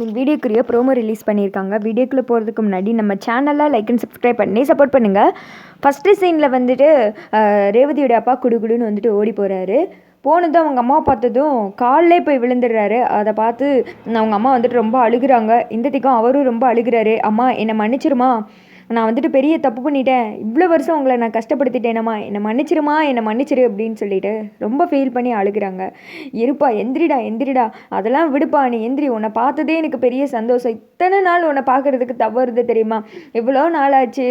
மீன் வீடியோக்குரிய promo release பண்ணியிருக்காங்க. வீடியோக்குள்ளே போகிறதுக்கு முன்னாடி நம்ம சேனலில் லைக் அண்ட் சப்ஸ்கிரைப் பண்ணி சப்போர்ட் பண்ணுங்கள் ஃபஸ்ட்டு சீனில் வந்துட்டு ரேவதியோட அப்பா குடுகுடுன்னு வந்துட்டு ஓடி போகிறாரு போனதும் அவங்க அம்மாவை பார்த்ததும் காலிலே போய் விழுந்துடுறாரு. அதை பார்த்து அவங்க அம்மா வந்துட்டு ரொம்ப அழுகுறாங்க. இந்த திக்கம் அவரும் ரொம்ப அழுகுறாரு. அம்மா என்னை மன்னிச்சிருமா? நான் வந்துட்டு பெரிய தப்பு பண்ணிட்டேன். இவ்வளோ வருஷம் உங்களை நான் கஷ்டப்படுத்திட்டேனம்மா. என்னை மன்னிச்சிருமா? என்னை மன்னிச்சிரு அப்படின்னு சொல்லிட்டு ரொம்ப ஃபீல் பண்ணி அழுகுறாங்க. இருப்பா எந்திரிடா எந்திரிடா. அதெல்லாம் விடுப்பா நீ எந்திரி. உன்னை பார்த்ததே எனக்கு பெரிய சந்தோஷம். இத்தனை நாள் உன்னை பார்க்கறதுக்கு தவறுது தெரியுமா? எவ்வளோ நாள் ஆச்சு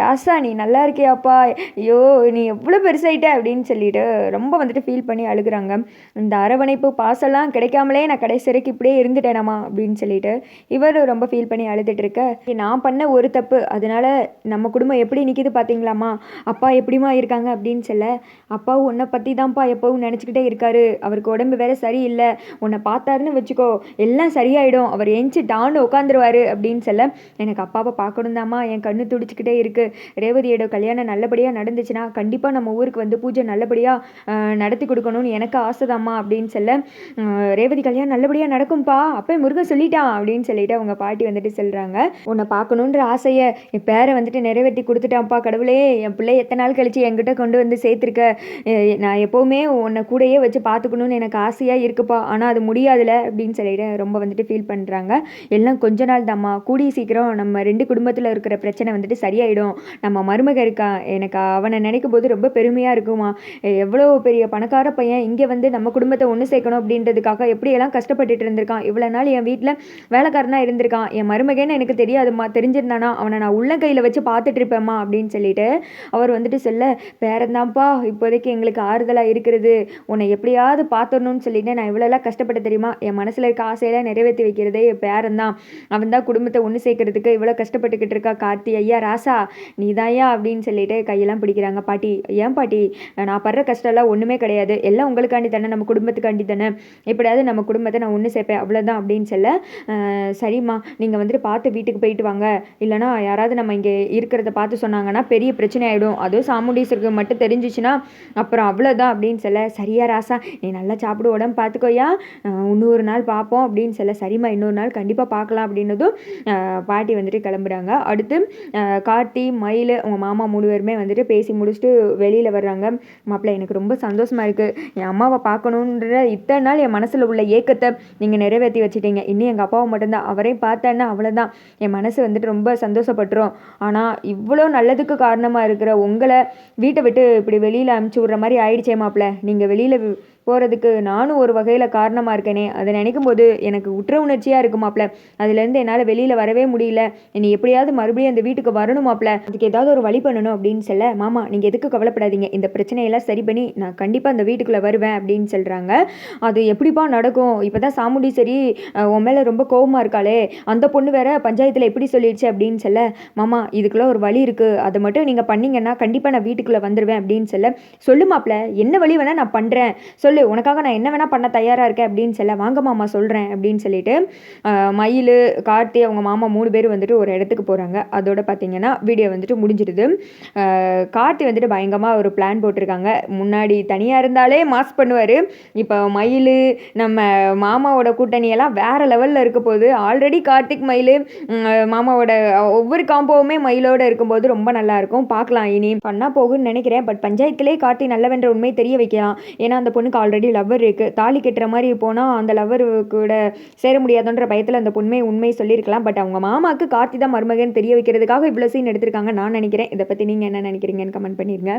ராசா நீ நல்லா இருக்கியாப்பா? ஐயோ நீ எவ்வளோ பெருசாயிட்ட? அப்படின்னு சொல்லிட்டு ரொம்ப வந்துட்டு ஃபீல் பண்ணி அழுகுறாங்க. இந்த அரவணைப்பு பாசெல்லாம் கிடைக்காமலே நான் கடைசி வரைக்கும் இப்படியே இருந்துட்டேனாமா அப்படின்னு சொல்லிட்டு இவர் ரொம்ப ஃபீல் பண்ணி அழுதுட்டு இருக்க. நான் பண்ண ஒரு தப்பு அதனால நம்ம குடும்பம் எப்படி நிற்கிது பார்த்தீங்களாம்மா அப்பா எப்படிம்மா இருக்காங்க அப்படின்னு சொல்ல அப்பாவும் உன்னை பற்றி தான்ப்பா எப்போவும் நினச்சிக்கிட்டே இருக்காரு. அவருக்கு உடம்பு வேற சரியில்லை. உன்னை பார்த்தாருன்னு வச்சுக்கோ எல்லாம் சரியாயிடும். அவர் எஞ்சி டான்னு உட்காந்துருவாரு அப்படின்னு சொல்ல எனக்கு அப்பாவை பார்க்கணும் தாம்மா என் கண்ணு துடிச்சிக்கிட்டே இருக்குது ரேவதியோட கல்யாணம் நல்லபடியாக நடந்துச்சுன்னா கண்டிப்பாக நம்ம ஊருக்கு வந்து பூஜை நல்லபடியாக நடத்தி கொடுக்கணும்னு எனக்கு ஆசைதாம்மா அப்படின்னு சொல்ல ரேவதி கல்யாணம் நல்லபடியாக நடக்கும்பா அப்போ முருகன் சொல்லிட்டான் அப்படின்னு சொல்லிட்டு அவங்க பாட்டி வந்துட்டு சொல்கிறாங்க உன்னை பார்க்கணுன்ற ஆசையை பேரை வந்துட்டு நிறைவேற்றி கொடுத்துட்டான்ப்பா கடவுளே. என் பிள்ளை எத்தனை நாள் கழிச்சு என்கிட்ட கொண்டு வந்து சேர்த்துருக்க? நான் எப்போவுமே உன்னை கூடயே வச்சு பார்த்துக்கணும்னு எனக்கு ஆசையாக இருக்குப்பா. ஆனால் அது முடியாதுல அப்படின்னு சொல்லிட்டு ரொம்ப வந்துட்டு ஃபீல் பண்ணுறாங்க எல்லாம் கொஞ்ச நாள் தாம்மா. கூடிய சீக்கிரம் நம்ம ரெண்டு குடும்பத்தில் இருக்கிற பிரச்சனை வந்துட்டு சரியாயிடும். நம்ம மருமக இருக்கா? எனக்கு அவனை நினைக்கும் போது ரொம்ப பெருமையாக இருக்குமா? எவ்வளோ பெரிய பணக்கார பையன். இங்கே வந்து நம்ம குடும்பத்தை ஒன்று சேர்க்கணும் அப்படின்றதுக்காக எப்படியெல்லாம் கஷ்டப்பட்டுட்டு இருந்திருக்கான்? இவ்வளோ நாள் என் வீட்டில் வேலைக்காரனாக இருந்திருக்கான். என் மருமகன்னு எனக்கு தெரியாதும்மா. தெரிஞ்சிருந்தானா? அவனை நான் கையில் வச்சு பார்த்துட்டு இருப்பேம்மா அப்படின்னு சொல்லிட்டு அவர் வந்துட்டு சொல்ல பேரந்தான்ப்பா இப்போதைக்கு எங்களுக்கு ஆறுதலாக இருக்கிறது. உன்னை எப்படியாவது பார்த்துடணும்னு சொல்லிட்டு நான் இவ்வளோலாம் கஷ்டப்பட தெரியுமா? என் மனசில் இருக்க ஆசையெல்லாம் நிறைவேற்றி வைக்கிறதே என் பேரந்தான். அவன் தான் குடும்பத்தை ஒன்று சேர்க்கறதுக்கு இவ்வளோ கஷ்டப்பட்டுக்கிட்டு இருக்கா கார்த்தி. ஐயா ராசா நீ தாயா அப்படின்னு சொல்லிட்டு கையெல்லாம் பிடிக்கிறாங்க. பாட்டி ஏன் பாட்டி? நான் படுற கஷ்டம்லாம் ஒன்றுமே கிடையாது. எல்லாம் உங்களுக்காண்டி தானே. நம்ம குடும்பத்துக்காண்டி தானே. எப்படியாவது நம்ம குடும்பத்தை நான் ஒன்று சேர்ப்பேன். அவ்வளோதான் அப்படின்னு சொல்ல சரிம்மா. நீங்கள் வந்துட்டு பார்த்து வீட்டுக்கு போயிட்டு வாங்க. இல்லைனா யாராவது நம்ம நம்ம இங்கே இருக்கிறத பார்த்து சொன்னாங்கன்னா பெரிய பிரச்சனை ஆகிடும் அதுவும் சாமுண்டீஸ்வருக்கு மட்டும் தெரிஞ்சிச்சுன்னா அப்புறம் அவ்வளோதான் அப்படின்னு சொல்ல சரியா ராசா நீ நல்லா சாப்பிடு உடம்பு பார்த்துக்கோயா இன்னொரு நாள் பார்ப்போம் அப்படின்னு சொல்ல சரிம்மா இன்னொரு நாள் கண்டிப்பாக பார்க்கலாம் அப்படின்னதும் பாட்டி வந்துட்டு கிளம்புறாங்க. அடுத்து கார்த்தி மயில் உங்கள் மாமா மூணு பேருமே வந்துட்டு பேசி முடிச்சுட்டு வெளியில் வர்றாங்க. மாப்பிள்ளை எனக்கு ரொம்ப சந்தோஷமாக இருக்குது என் அம்மாவை பார்க்கணுன்ற இத்தனை நாள் என் மனசில் உள்ள ஏக்கத்தை நீங்கள் நிறைவேற்றி வச்சுட்டீங்க. இன்னும் எங்கள் அப்பாவை மட்டும்தான். அவரையும் பார்த்தேன்னா அவ்வளோதான் என் மனசு வந்துட்டு ரொம்ப சந்தோஷப்பட்டுரும். ஆனால் இவ்வளோ நல்லதுக்கு காரணமாக இருக்கிற உங்களை வீட்டை விட்டு இப்படி வெளியில் அமுச்சு விட்ற மாதிரி ஆயிடுச்சே மாப்பிள்ள. நீங்கள் வெளியில் போகிறதுக்கு நானும் ஒரு வகையில் காரணமாக இருக்கேனே. அதை நினைக்கும் போது எனக்கு உற்ற உணர்ச்சியாக இருக்கு மாப்பிள்ள அதுலேருந்து என்னால் வெளியில் வரவே முடியல. நீ எப்படியாவது மறுபடியும் அந்த வீட்டுக்கு வரணும் மாப்பிள்ள அதுக்கு ஏதாவது ஒரு வழி பண்ணணும் அப்படின்னு சொல்ல மாமா நீங்கள் எதுக்கு கவலைப்படாதீங்க. இந்த பிரச்சனையெல்லாம் சரி பண்ணி நான் கண்டிப்பாக அந்த வீட்டுக்குள்ளே வருவேன் அப்படின்னு சொல்கிறாங்க அது எப்படிப்பா நடக்கும்? இப்போ தான் சாமுண்டி சரி உன் மேலே ரொம்ப கோவமாக இருக்காளே. அந்த பொண்ணு வேற பஞ்சாயத்தில் எப்படி சொல்லிடுச்சு அப்படின்னு சொல்ல மாமா இதுக்குள்ளே ஒரு வழி இருக்குது அதை மட்டும் நீங்கள் பண்ணிங்கன்னா கண்டிப்பாக நான் வீட்டுக்குள்ளே வந்துடுவேன் அப்படின்னு சொல்ல சொல்லு மாப்பிள்ள என்ன வழி வேணால் நான் பண்ணுறேன் சொல்லு உனக்காக நான் என்ன வேணால் பண்ண தயாராக இருக்கேன் அப்படின்னு சொல்ல வாங்க மாமா சொல்கிறேன் அப்படின்னு சொல்லிட்டு மயில் கார்த்தி அவங்க மாமா மூணு பேர் வந்துட்டு ஒரு இடத்துக்கு போகிறாங்க அதோட பார்த்தீங்கன்னா வீடியோ வந்துட்டு முடிஞ்சிடுது. கார்த்தி வந்துட்டு பயங்கரமாக ஒரு பிளான் போட்டிருக்காங்க. முன்னாடி தனியாக இருந்தாலே மாஸ் பண்ணுவார். இப்போ மயில் நம்ம மாமாவோட கூட்டணியெல்லாம் வேறு லெவலில் இருக்க போகுது. ஆல்ரெடி கார்த்திக் மயில் மாமாவோட ஒவ்வொரு காம்போவுமே மயிலோட இருக்கும்போது ரொம்ப நல்லா இருக்கும். பார்க்கலாம் இனி பண்ணால் போகுன்னு நினைக்கிறேன். பட் பஞ்சாயத்திலே கார்த்தி நல்லவென்ற உண்மை தெரிய வைக்கலாம். ஏன்னா அந்த பொண்ணுக்கு ஆல்ரெடி லவ்வர் இருக்குது தாலி கட்டுற மாதிரி போனால் அந்த லவ்வர் கூட சேர முடியாதுன்ற பயத்தில் அந்த பொண்மை உண்மை சொல்லியிருக்கலாம். பட் அவங்க மாமாவுக்கு கார்த்தி தான் மருமகன் தெரிய வைக்கிறதுக்காக இவ்வளோ சீன் எடுத்திருக்காங்க நான் நினைக்கிறேன். இதை பற்றி நீங்கள் என்ன நினைக்கிறீங்கன்னு கமெண்ட் பண்ணிடுங்க